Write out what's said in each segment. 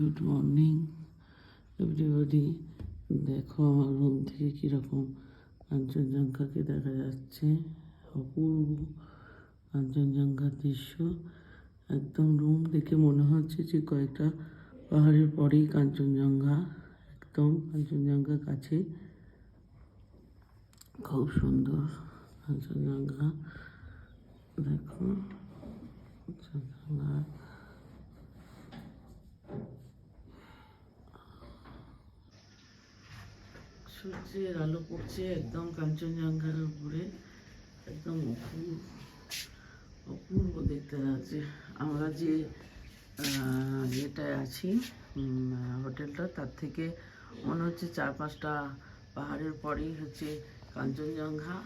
Good morning everybody দেখো, আমার room থেকে কীরকম কাঞ্চনজঙ্ঘাকে দেখা যাচ্ছে। অপূর্ব কাঞ্চনজঙ্ঘার দৃশ্য। একদম রুম দেখে মনে হচ্ছে যে কয়েকটা পাহাড়ের পরেই কাঞ্চনজঙ্ঘা। একদম কাঞ্চনজঙ্ঘার কাছে। খুব সুন্দর কাঞ্চনজঙ্ঘা। দেখো কাঞ্চনজঙ্ঘা সূর্যের আলো পড়ছে একদম কাঞ্চনজঙ্ঘার উপরে, একদম অপূর্ব অপূর্ব দেখতে লাগছে। আমরা যে ইয়েটায় আছি হোটেলটা, তার থেকে মনে হচ্ছে চার পাঁচটা পাহাড়ের পরেই হচ্ছে কাঞ্চনজঙ্ঘা।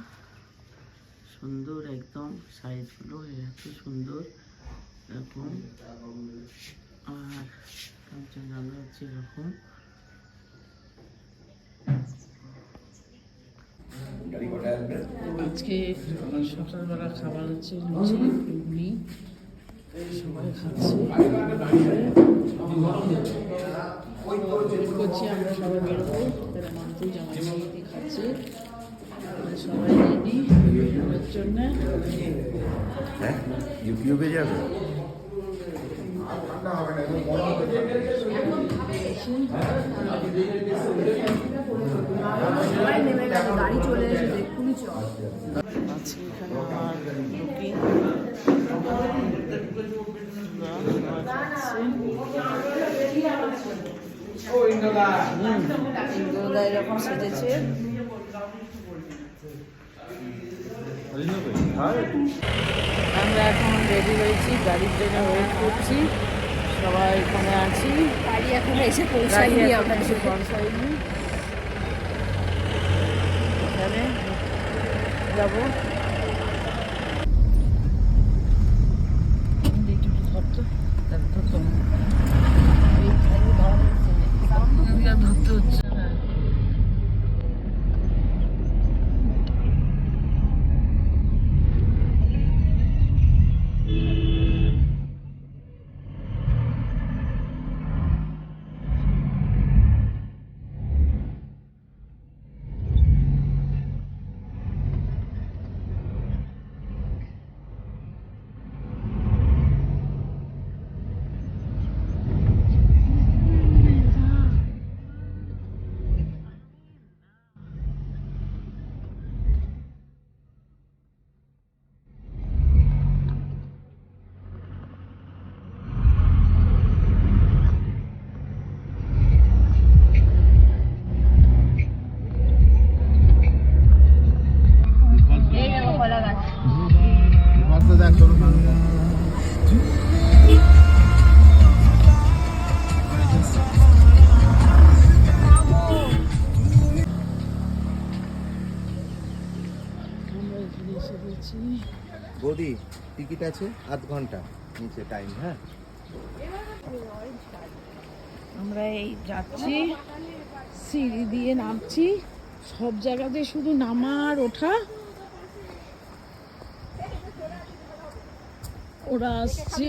সুন্দর একদম, সাইজগুলো এত সুন্দর, এরকম। আর কাঞ্চনজঙ্ঘা হচ্ছে এরকম। আজকে সকালবেলা খাবার হচ্ছে লুচি ঘুগনি সবাই খাচ্ছে। করছি আমরা সবাই বেরোবো তারা মান্তু জামা ছিঁড়ে খাচ্ছে। সবাই রেডি বেরোনোর জন্য। হ্যাঁ? ইউটিউবে যাবে? সবাই নেমে গেছে গাড়ি চলে এখানে আমার বুকিং ইন্দুদা এরকম সেজেছে আমরা এখন রেডি হয়েছি গাড়ির জন্য ওয়েট করছি। সবাই এখানে আছি। গাড়ি এখন এসে এখন আপনার এসে এখানে যাব। বৌদি, টিকিট আছে আধ ঘণ্টা নিচে টাইম হ্যাঁ? আমরা এই যাচ্ছি, সিঁড়ি দিয়ে নামছি। সব জায়গাতে শুধু নামার ওঠা। ওরা আসছে।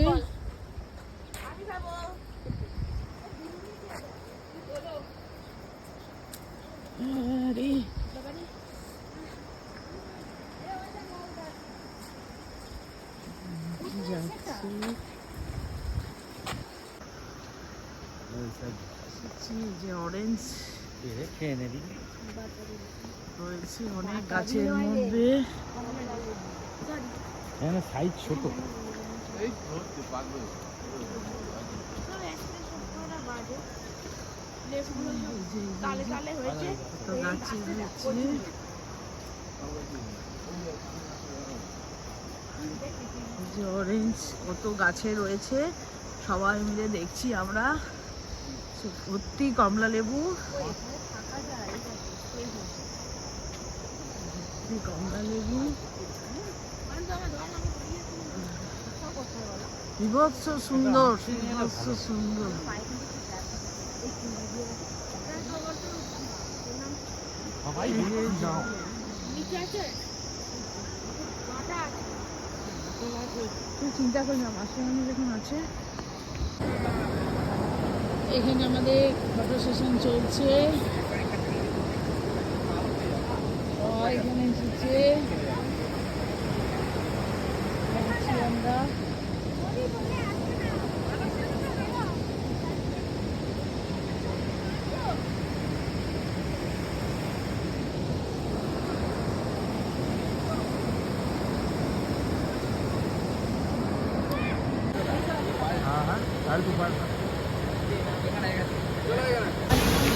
আরে। যে অরেঞ্জ খেয়ে নেবি অনেক গাছের মধ্যে। সাইজ ছোট। অরেঞ্জ কত গাছে রয়েছে। সবাই মিলে দেখছি আমরা। সে ভর্তি কমলা লেবু। কমলা লেবু। বিভৎস সুন্দর বিভৎস সুন্দর চিন্তা করি না মাসিমানি যখন আছে এখানে আমাদের ফটো সেশন চলছে এখানে এসেছে আমরা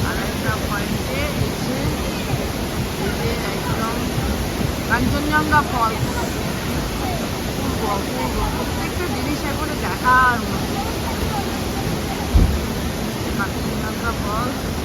আরেকটা পয়েন্টে একদম কাঞ্চনজঙ্ঘা ফলস প্রত্যেকটা জিনিস এখানে দেখার মতো কাঞ্চনজঙ্ঘা ফলস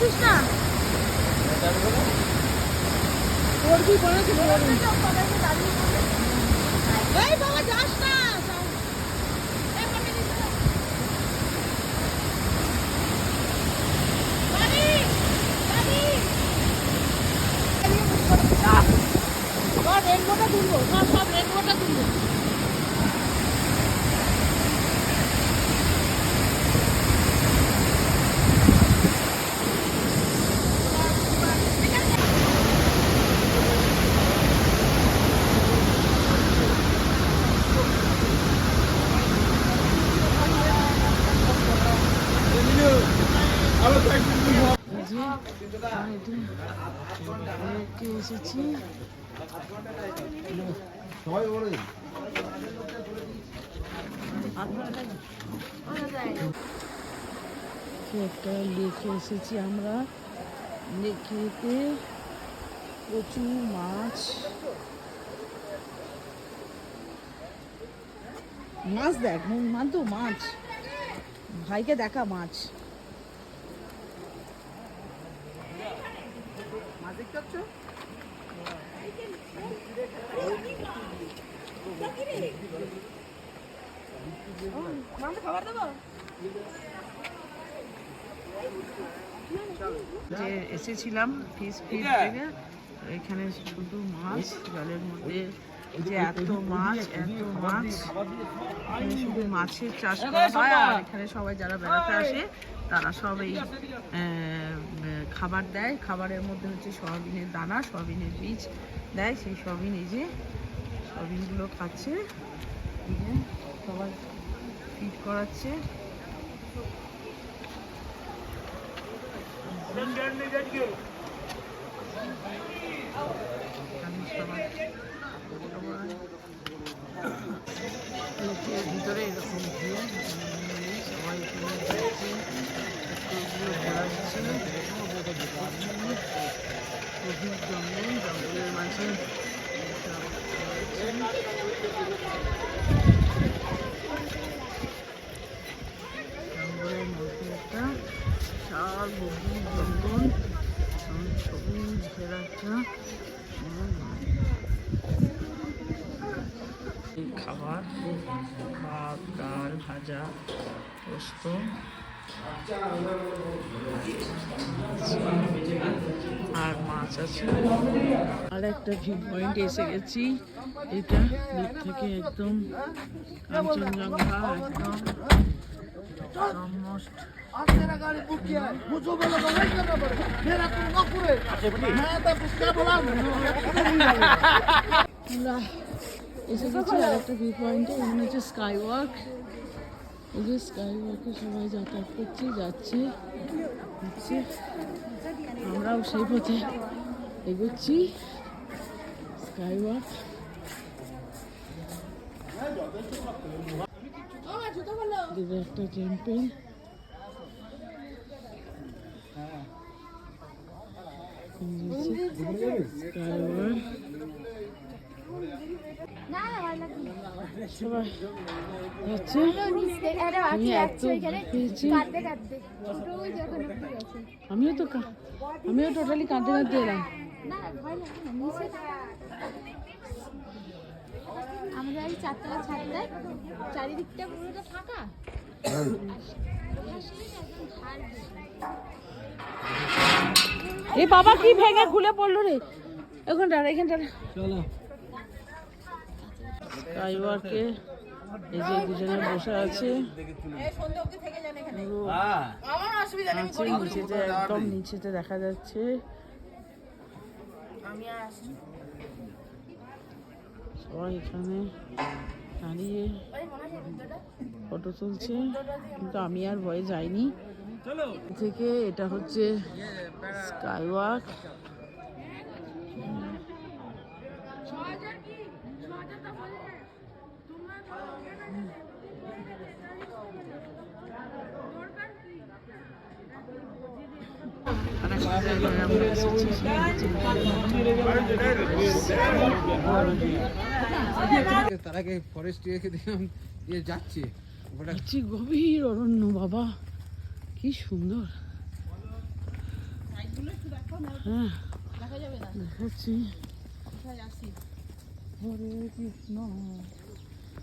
উঠিস না? করবি এই বাবা যাস না সব রেনবোটা তুলবো সব সব রেনবোটা তুলবো এই যে বাড়িতে দেখতে একটা লেকে এসেছি আমরা। লেকেতে প্রচুর মাছ। মাছ দেখ মাছ তো মাছ। ভাইকে দেখা মাছ। যে এসেছিলাম ফিস ফিট থেকে এখানে শুধু মাছ জলের মধ্যে যে এত মাছ এত মাছ। শুধু মাছের চাষ করা হয় আর এখানে সবাই যারা বেড়াতে আসে তারা সব এই খাবার দেয়। খাবারের মধ্যে হচ্ছে সয়াবিনের দানা, সয়াবিনের বীজ দেয়। সেই সয়াবিন এই যে সয়াবিনগুলো খাচ্ছে। সবাই ফিট করাচ্ছে। সবাই সবাই ভিতরে এরকম ভিউ সবাই এখানে যাচ্ছে পুকুরগুলো ঘোরাচ্ছে গভীর জঙ্গল জঙ্গলের মাঝে সব ঘোরাচ্ছে। জঙ্গলের মধ্যে একটা বিশাল গভীর জঙ্গল এবং সবুজ ঘেরা একটা এই খাবার ভাত ডাল ভাজা পোস্ত। আর মাছ আছে। আর একটা ভিউ পয়েন্ট এসে গেছি। এটা দূর থেকে একদম কাঞ্চনজঙ্ঘা একদম অলমোস্ট আমরা এসে গেছি আর একটা ভিউ পয়েন্টে এখানে হচ্ছে স্কাই ওয়াক এই যে স্কাই ওয়াকে সবাই যাতায়াত করছে যাচ্ছে? হচ্ছে আমরাও সেই পথে এগোচ্ছি। স্কাই ওয়াক একটা টেম্পল স্কাই ওয়াক আমিও তো আমিও টোটালি কাঁদতে কাঁদতে এলাম। এই চারতলা ছাদটা চারিদিকটা পুরোটা ফাঁকা। এই বাবা কি ভেঙে খুলে পড়ল রে? এখানটা এখানটা। স্কাইওয়ার্কে এই যে দুজনে বসে আছে। আছে, নিচেতে একদম নিচেতে দেখা যাচ্ছে। সবাই এখানে দাঁড়িয়ে ফটো তুলছে কিন্তু আমি আর ভয়ে যাইনি। থেকে এটা হচ্ছে স্কাইওয়াক আর একটা জায়গায় আমরা এসেছি, সেটা হচ্ছে তার আগে ফরেস্ট রেখে দিলাম দিয়ে যাচ্ছে। ওটা গভীর অরণ্য, বাবা। কি সুন্দর। হ্যাঁ দেখাচ্ছি। হরে কৃষ্ণ।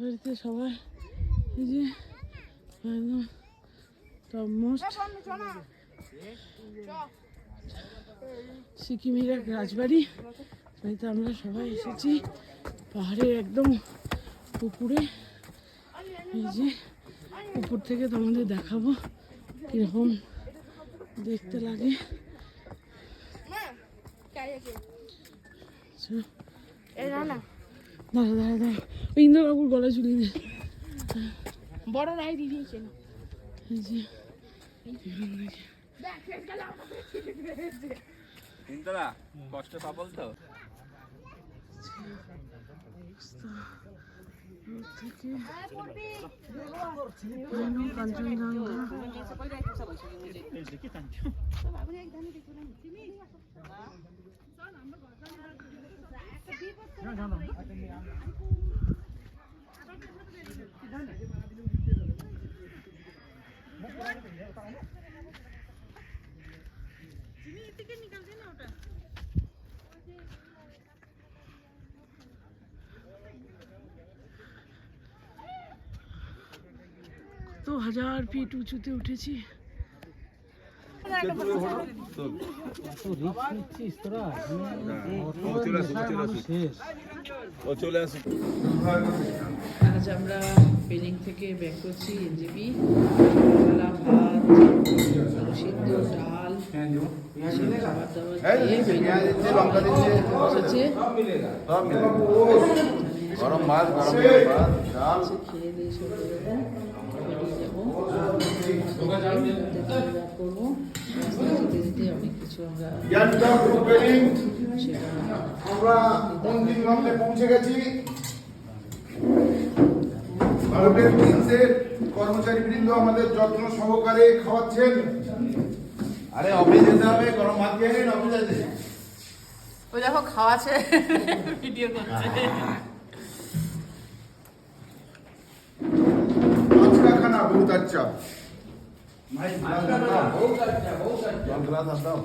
বাড়িতে সবাই এই যে সিকিমের এক রাজবাড়ি বাড়িতে আমরা সবাই এসেছি। পাহাড়ের একদম উপরে। এই যে উপর থেকে তোমাদের দেখাবো কীরকম দেখতে লাগে। দাঁড়া দাঁড়া দাঁড়া ইন্দ্রবাবুর গলা ঝুলিয়ে দে বড় রায় দিয়ে দিয়েছে। না এই যে। চিন্তারা কষ্ট পাবল তো কাঞ্চনজঙ্ঘা তো হাজার ফিট উঁচুতে উঠেছি ও চলে আসুন আজ আমরা বেলিং থেকে ব্যাক করছি এনজিবি বেলা ভাত আলু সিদ্ধ ডাল এসব খাবার দাবার খেয়ে বসেছে গরম মাছ গরম ডাল। খেয়ে দিয়ে সব বেরোবো বেরিয়ে করব যেতে যেতে অনেক কিছু আমরা সেটা আমরা মন্দির গন্ধে পৌঁছে গেছি? ভারতের প্রিন্সের কর্মচারী বৃন্দ আমাদের যত্ন সহকারে খাওয়াচ্ছেন। আরে অফিস যেতে হবে গরম ভাত খেয়ে নিন অফিস আছে ওই দেখো খাওয়াছে ভিডিও করছে। খানা বহুত আচ্ছা। জল গ্লাস দাও